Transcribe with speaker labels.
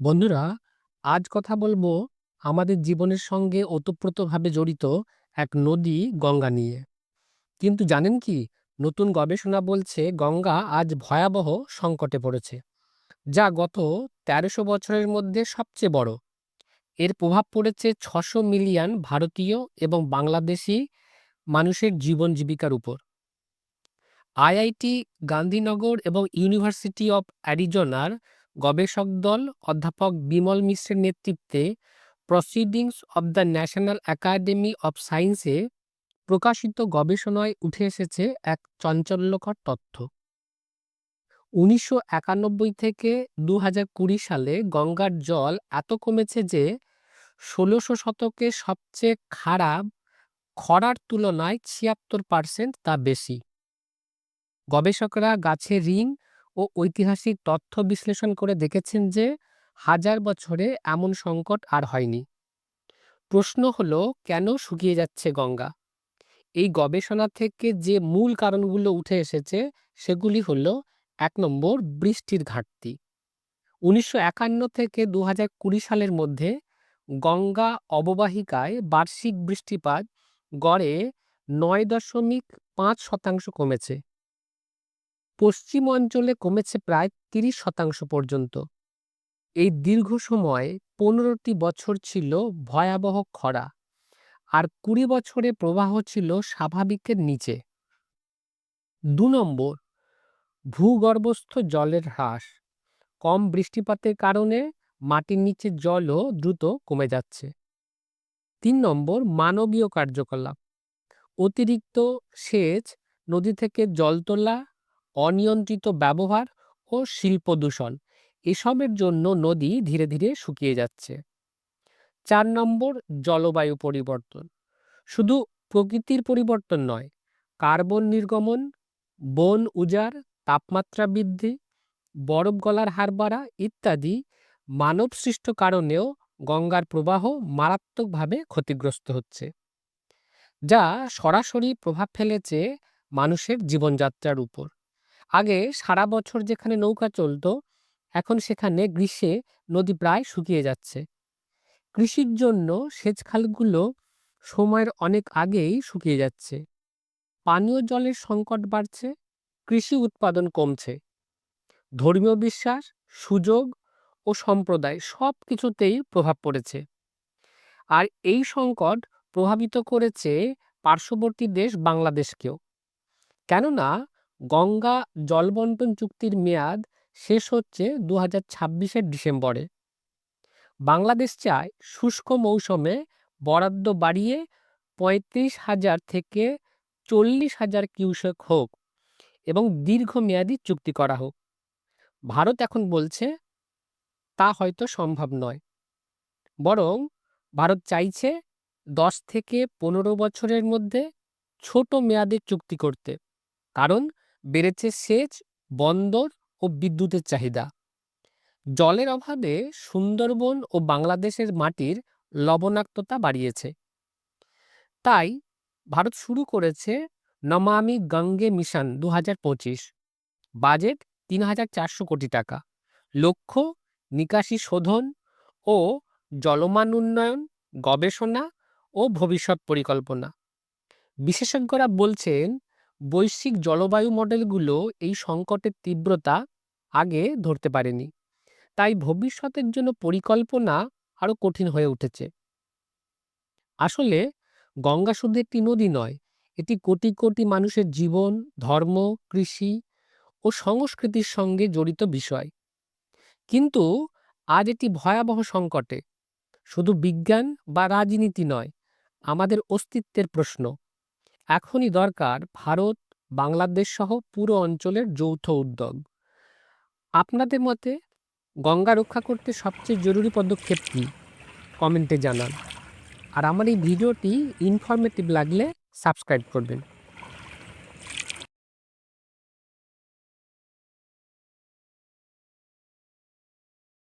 Speaker 1: বন্ধুরা, আজ কথা বলব আমাদের জীবনের সঙ্গে ওতপ্রোতভাবে জড়িত এক নদী গঙ্গা নিয়ে। কিন্তু জানেন কি? নতুন গবেষণা বলছে গঙ্গা আজ ভয়াবহ সংকটে পড়েছে। যা গত তেরোশো বছরের মধ্যে সবচেয়ে বড়। এর প্রভাব পড়েছে ছশো মিলিয়ন ভারতীয় এবং বাংলাদেশী মানুষের জীবন জীবিকার উপর। আইআইটি গান্ধীনগর এবং ইউনিভার্সিটি অব অ্যারিজোনার গবেষক দল অধ্যাপক বিমল মিশ্রের নেতৃত্বে proceedings of the national academy of সায়েন্সে প্রকাশিত গবেষণায় উঠে এসেছে এক চঞ্চল্যকর তথ্য। উনিশশো একানব্বই থেকে দু সালে গঙ্গার জল এত কমেছে যে ষোলোশো শতকে সবচেয়ে খারাপ খরার তুলনায় ছিয়াত্তর পার্সেন্ট তা বেশি। গবেষকরা গাছে রিং ও ঐতিহাসিক তথ্য বিশ্লেষণ করে দেখেছেন যে, হাজার বছরে এমন সংকট আর হয়নি। প্রশ্ন হলো, কেন শুকিয়ে যাচ্ছে গঙ্গা? এই গবেষণা থেকে যে মূল কারণগুলো উঠে এসেছে, সেগুলি হলো, এক নম্বর, বৃষ্টির ঘাটতি। উনিশশো একান্ন থেকে দু সালের মধ্যে গঙ্গা অববাহিকায় বার্ষিক বৃষ্টিপাত গড়ে নয় দশমিক পাঁচ শতাংশ কমেছে। পশ্চিম অঞ্চলে কমেছে প্রায় তিরিশ শতাংশ পর্যন্ত। এই দীর্ঘ সময়ে পনেরোটি বছর ছিল ভয়াবহ খরা আর কুড়ি বছরে প্রবাহ ছিল স্বাভাবিকের নিচে। দু নম্বর, ভূগর্ভস্থ জলের হ্রাস কম বৃষ্টিপাতের কারণে মাটির নিচে জলও দ্রুত কমে যাচ্ছে। তিন নম্বর, মানবীয় কার্যকলাপ অতিরিক্ত সেচ, নদী থেকে জল তোলা অনিয়ন্ত্রিত ব্যবহার ও শিল্প দূষণ। এসবের জন্য নদী ধীরে ধীরে শুকিয়ে যাচ্ছে। চার নম্বর, জলবায়ু পরিবর্তন। শুধু প্রকৃতির পরিবর্তন নয়, কার্বন নির্গমন, বন উজাড়, তাপমাত্রা বৃদ্ধি, বরফ গলার হার বাড়া ইত্যাদি মানবসৃষ্ট কারণেও গঙ্গার প্রবাহ মারাত্মকভাবে ক্ষতিগ্রস্ত হচ্ছে, যা সরাসরি প্রভাব ফেলেছে মানুষের জীবনযাত্রার উপর। আগে সারা বছর যেখানে নৌকা চলতো, এখন সেখানে গ্রীষ্মে নদী প্রায় শুকিয়ে যাচ্ছে। কৃষির জন্য সেচ খালগুলো সময়ের অনেক আগেই শুকিয়ে যাচ্ছে। পানীয় জলের সংকট বাড়ছে, কৃষি উৎপাদন কমছে। ধর্মীয় বিশ্বাস, সুযোগ ও সম্প্রদায় সব কিছুতেই প্রভাব পড়েছে। আর এই সংকট প্রভাবিত করেছে পার্শ্ববর্তী দেশ বাংলাদেশকেও। কেননা গঙ্গা জলবন্টন চুক্তির মেয়াদ শেষ হচ্ছে দু হাজার ছাব্বিশের ডিসেম্বরে। বাংলাদেশ চায় শুষ্ক মৌসুমে বরাদ্দ বাড়িয়ে পঁয়ত্রিশ হাজার থেকে চল্লিশ হাজার কিউসেক হোক এবং দীর্ঘমেয়াদী চুক্তি করা হোক। ভারত এখন বলছে, তা হয়তো সম্ভব নয়। বরং ভারত চাইছে দশ থেকে পনেরো বছরের মধ্যে ছোট মেয়াদের চুক্তি করতে। কারণ বেড়েছে সেচ, বন্দর ও বিদ্যুতের চাহিদা। জলের অভাবে সুন্দরবন ও বাংলাদেশের মাটির লবণাক্ততা বাড়িয়েছে। তাই ভারত শুরু করেছে নমামি গঙ্গে মিশন দু হাজার পঁচিশ। বাজেট তিন হাজার চারশো কোটি টাকা। লক্ষ্য, নিকাশি শোধন ও জলমান উন্নয়ন গবেষণা ও ভবিষ্যৎ পরিকল্পনা। বিশেষজ্ঞরা বলছেন বৈশ্বিক জলবায়ু মডেলগুলো এই সংকটের তীব্রতা আগে ধরতে পারেনি। তাই ভবিষ্যতের জন্য পরিকল্পনা আরও কঠিন হয়ে উঠেছে। আসলে গঙ্গা শুধু একটি নদী নয়, এটি কোটি কোটি মানুষের জীবন, ধর্ম, কৃষি ও সংস্কৃতির সঙ্গে জড়িত বিষয়। কিন্তু আজ এটি ভয়াবহ সংকটে। শুধু বিজ্ঞান বা রাজনীতি নয়, আমাদের অস্তিত্বের প্রশ্ন। এখনই দরকার ভারত, বাংলাদেশ সহ পুরো অঞ্চলের যৌথ উদ্যোগ। আপনাদের মতে গঙ্গা রক্ষা করতে সবচেয়ে জরুরি পদক্ষেপ কী? কমেন্টে জানান। আর আমার এই ভিডিওটি ইনফরমেটিভ লাগলে সাবস্ক্রাইব করবেন।